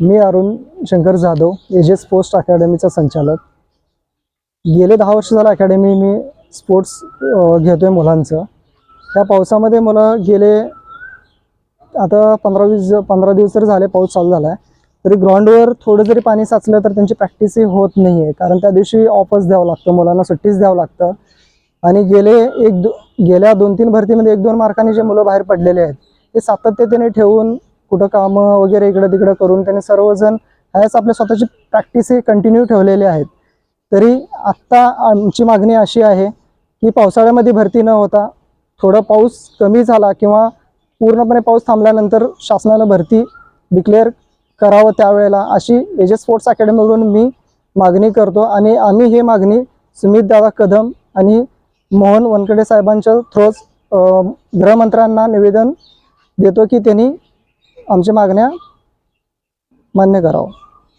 मी अरुण शंकर जाधव एजेस पोस्ट अकॅडमीचा संचालक. गेले दहा वर्ष झालं अकॅडमी मी स्पोर्ट्स घेतो आहे मुलांचं. त्या पावसामध्ये मला गेले आता पंधरा वीस पंधरा दिवस जरी झाले पाऊस चालू झाला आहे तरी ग्राउंडवर थोडं जरी पाणी साचलं तर त्यांची प्रॅक्टिसही होत नाही आहे कारण त्या दिवशी ऑफच द्यावं लागतं मुलांना सुट्टीच द्यावं लागतं. आणि गेले एक दो गेल्या दोन तीन भरतीमध्ये एक दोन मार्कांनी जे मुलं बाहेर पडलेले आहेत ते सातत्याने ठेवून कुठं कामं वगैरे इकडं तिकडं करून त्यांनी सर्वजण ह्याच आपल्या स्वतःची प्रॅक्टिसही कंटिन्यू ठेवलेले आहेत. तरी आत्ता आमची मागणी अशी आहे की पावसाळ्यामध्ये भरती न होता थोडा पाऊस कमी झाला किंवा पूर्णपणे पाऊस थांबल्यानंतर शासनानं भरती डिक्लेअर करावं त्यावेळेला अशी एजे स्पोर्ट्स अकॅडमीकडून मी मागणी करतो आणि आम्ही ही मागणी सुमित दादा कदम आणि मोहन वनकडे साहेबांच्या थ्रोज गृहमंत्र्यांना निवेदन देतो की त्यांनी आमच्या मागण्या मान्य करावं.